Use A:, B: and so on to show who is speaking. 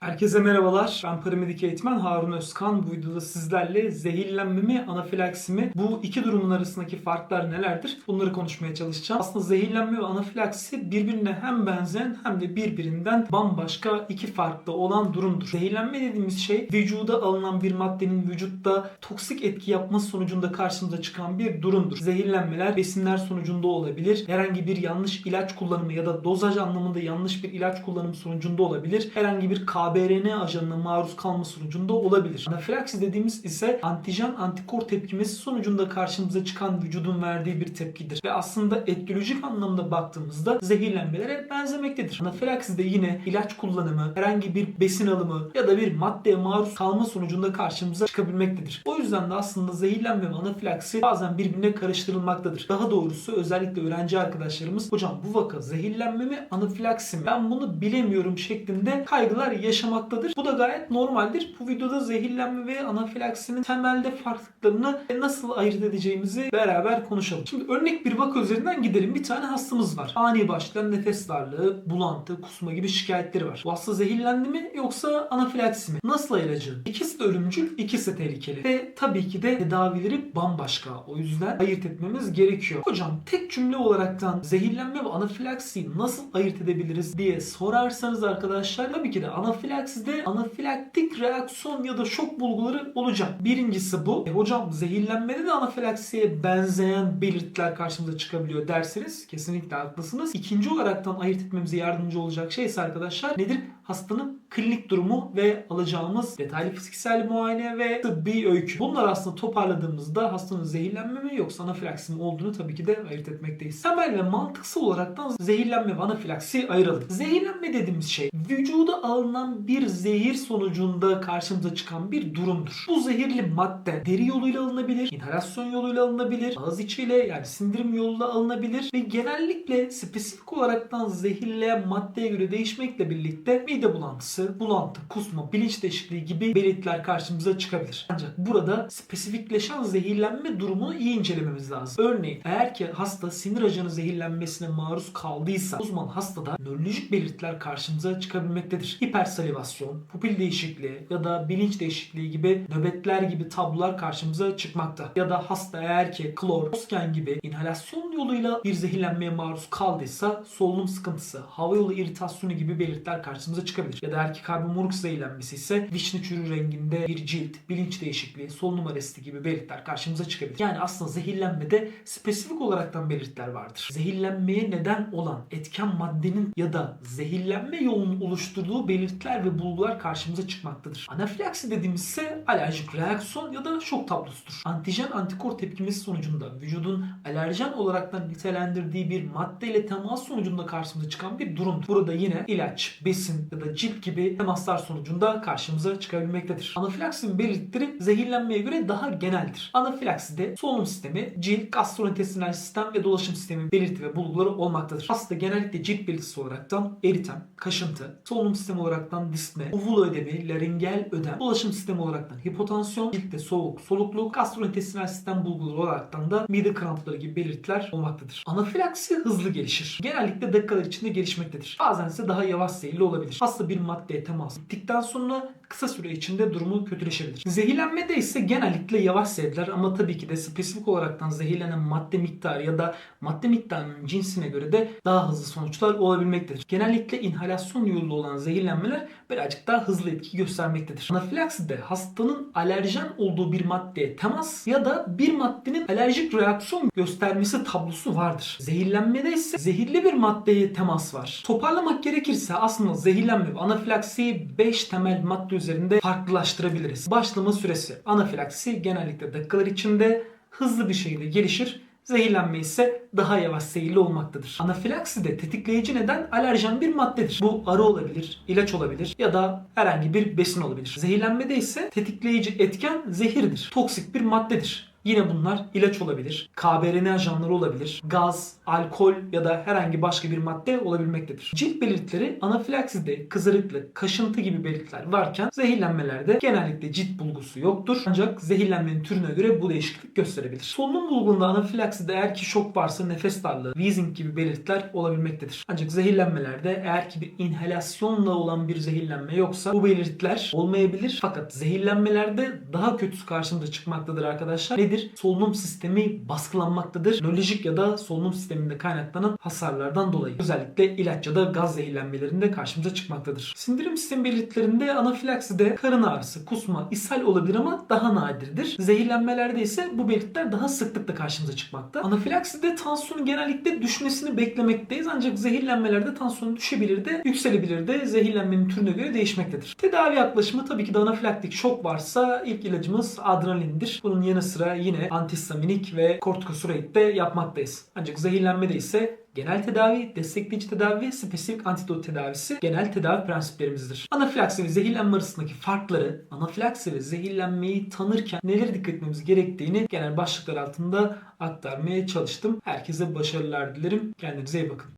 A: Herkese merhabalar. Ben paramedik eğitmen Harun Özkan. Bu videoda sizlerle zehirlenme mi, anafilaksi mi? Bu iki durumun arasındaki farklar nelerdir? Bunları konuşmaya çalışacağım. Aslında zehirlenme ve anafilaksi birbirine hem benzeyen hem de birbirinden bambaşka iki farklı olan durumdur. Zehirlenme dediğimiz şey vücuda alınan bir maddenin vücutta toksik etki yapması sonucunda karşımıza çıkan bir durumdur. Zehirlenmeler besinler sonucunda olabilir. Herhangi bir yanlış ilaç kullanımı ya da dozaj anlamında yanlış bir ilaç kullanımı sonucunda olabilir. Herhangi bir KBRN ajanına maruz kalma sonucunda olabilir. Anafilaksi dediğimiz ise antijen antikor tepkimesi sonucunda karşımıza çıkan vücudun verdiği bir tepkidir. Ve aslında etiyolojik anlamda baktığımızda zehirlenmelere benzemektedir. Anafilaksi de yine ilaç kullanımı, herhangi bir besin alımı ya da bir maddeye maruz kalma sonucunda karşımıza çıkabilmektedir. O yüzden de aslında zehirlenme ve anafilaksi bazen birbirine karıştırılmaktadır. Daha doğrusu özellikle öğrenci arkadaşlarımız hocam bu vaka zehirlenme mi anafilaksi mi? Ben bunu bilemiyorum şeklinde kaygılar yaşamaktadır. Bu da gayet normaldir. Bu videoda zehirlenme ve anafilaksinin temelde farklılıklarını nasıl ayırt edeceğimizi beraber konuşalım. Şimdi örnek bir vaka üzerinden gidelim. Bir tane hastamız var. Ani başlayan nefes darlığı, bulantı, kusma gibi şikayetleri var. Bu hasta zehirlendi mi yoksa anafilaksi mi? Nasıl ayıracağım? İkisi de ölümcül, ikisi tehlikeli. Ve tabii ki de tedavileri bambaşka. O yüzden ayırt etmemiz gerekiyor. Hocam tek cümle olaraktan zehirlenme ve anafilaksiyi nasıl ayırt edebiliriz diye sorarsanız arkadaşlar tabii ki de anafilakside anafilaktik reaksiyon ya da şok bulguları olacak. Birincisi bu. E, hocam zehirlenmede de anafilaksiye benzeyen belirtiler karşımıza çıkabiliyor derseniz kesinlikle haklısınız. İkinci olaraktan ayırt etmemize yardımcı olacak şey ise arkadaşlar nedir? Hastanın klinik durumu ve alacağımız detaylı fiziksel muayene ve tıbbi öykü. Bunlar aslında toparladığımızda hastanın zehirlenme mi yoksa anafilaksi mi olduğunu tabii ki de ayırt etmekteyiz. Temel ve mantıksal olaraktan zehirlenme ve anafilaksi ayıralım. Zehirlenme dediğimiz şey vücuda alınan bir zehir sonucunda karşımıza çıkan bir durumdur. Bu zehirli madde deri yoluyla alınabilir, inhalasyon yoluyla alınabilir, ağız içiyle yani sindirim yoluyla alınabilir ve genellikle spesifik olaraktan zehirleyen maddeye göre değişmekle birlikte mide bulantısı, bulantı, kusma, bilinç değişikliği gibi belirtiler karşımıza çıkabilir. Ancak burada spesifikleşen zehirlenme durumunu iyi incelememiz lazım. Örneğin eğer ki hasta sinir ajanı zehirlenmesine maruz kaldıysa o zaman hastada nörolojik belirtiler karşımıza çıkabilmektedir. Hipersalivasyon, pupil değişikliği ya da bilinç değişikliği gibi nöbetler gibi tablolar karşımıza çıkmakta. Ya da hasta eğer ki klor, osken gibi inhalasyon yoluyla bir zehirlenmeye maruz kaldıysa solunum sıkıntısı, hava yolu iritasyonu gibi belirtiler karşımıza çıkabilir. Ya da ki karbonmonoks zehirlenmesi ise vişne çürü renginde bir cilt, bilinç değişikliği, solunum arresti gibi belirtiler karşımıza çıkabilir. Yani aslında zehirlenmede spesifik olaraktan belirtiler vardır. Zehirlenmeye neden olan etken maddenin ya da zehirlenme yolunun oluşturduğu belirtiler ve bulgular karşımıza çıkmaktadır. Anafilaksi dediğimiz ise alerjik reaksiyon ya da şok tablosudur. Antijen antikor tepkimesi sonucunda vücudun alerjen olaraktan nitelendirdiği bir maddeyle temas sonucunda karşımıza çıkan bir durumdur. Burada yine ilaç, besin ya da cilt gibi temaslar sonucunda karşımıza çıkabilmektedir. Anafilaksinin belirtileri zehirlenmeye göre daha geneldir. Anafilakside solunum sistemi, cilt, gastrointestinal sistem ve dolaşım sistemi belirti ve bulguları olmaktadır. Hasta genellikle cilt belirtisi olaraktan eritem, kaşıntı, solunum sistemi olaraktan dispne, uvul ödemi, laringel ödem, dolaşım sistemi olaraktan hipotansiyon, ciltte soğuk, solukluk, gastrointestinal sistem bulguları olaraktan da mide krampları gibi belirtiler olmaktadır. Anafilaksi hızlı gelişir. Genellikle dakikalar içinde gelişmektedir. Bazen ise daha yavaş seyirli olabilir. Hasta bir maddeye temas ettikten sonra kısa süre içinde durumu kötüleşebilir. Zehirlenmede ise genellikle yavaş seyreder ama tabii ki de spesifik olaraktan zehirlenen madde miktarı ya da madde miktarının cinsine göre de daha hızlı sonuçlar olabilmektedir. Genellikle inhalasyon yollu olan zehirlenmeler birazcık daha hızlı etki göstermektedir. Anafilakside hastanın alerjen olduğu bir maddeye temas ya da bir maddenin alerjik reaksiyon göstermesi tablosu vardır. Zehirlenmede ise zehirli bir maddeye temas var. Toparlamak gerekirse aslında zehirlenme ve anafilaksiyi 5 temel madde üzerinde farklılaştırabiliriz. Başlama süresi. Anafilaksi genellikle dakikalar içinde hızlı bir şekilde gelişir. Zehirlenme ise daha yavaş seyirli olmaktadır. Anafilaksi de tetikleyici neden alerjen bir maddedir. Bu arı olabilir, ilaç olabilir ya da herhangi bir besin olabilir. Zehirlenmede ise tetikleyici etken zehirdir. Toksik bir maddedir. Yine bunlar ilaç olabilir, KBRN ajanları olabilir, gaz, alkol ya da herhangi başka bir madde olabilmektedir. Cilt belirtileri anafilakside kızarıklık, kaşıntı gibi belirtiler varken zehirlenmelerde genellikle cilt bulgusu yoktur. Ancak zehirlenmenin türüne göre bu değişiklik gösterebilir. Solunum bulgunda anafilakside eğer ki şok varsa nefes darlığı, wheezing gibi belirtiler olabilmektedir. Ancak zehirlenmelerde eğer ki bir inhalasyonla olan bir zehirlenme yoksa bu belirtiler olmayabilir. Fakat zehirlenmelerde daha kötüsü karşımıza çıkmaktadır arkadaşlar. Nedir? Solunum sistemi baskılanmaktadır. Nörolojik ya da solunum sisteminde kaynaklanan hasarlardan dolayı. Özellikle ilaç ya da gaz zehirlenmelerinde karşımıza çıkmaktadır. Sindirim sistemi belirtilerinde anafilakside karın ağrısı, kusma, ishal olabilir ama daha nadirdir. Zehirlenmelerde ise bu belirtiler daha sıklıkla karşımıza çıkmakta. Anafilakside tansiyonun genellikle düşmesini beklemekteyiz ancak zehirlenmelerde tansiyon düşebilir de yükselebilir de zehirlenmenin türüne göre değişmektedir. Tedavi yaklaşımı tabii ki de anafilaktik şok varsa ilk ilacımız adrenalindir. Bunun yanı sıra yine antihistaminik ve kortikosteroid de yapmaktayız. Ancak zehirlenmede ise genel tedavi, destekleyici tedavi ve spesifik antidot tedavisi genel tedavi prensiplerimizdir. Anafilaksi ve zehirlenme arasındaki farkları, anafilaksi ve zehirlenmeyi tanırken neler dikkat etmemiz gerektiğini genel başlıklar altında aktarmaya çalıştım. Herkese başarılar dilerim. Kendinize iyi bakın.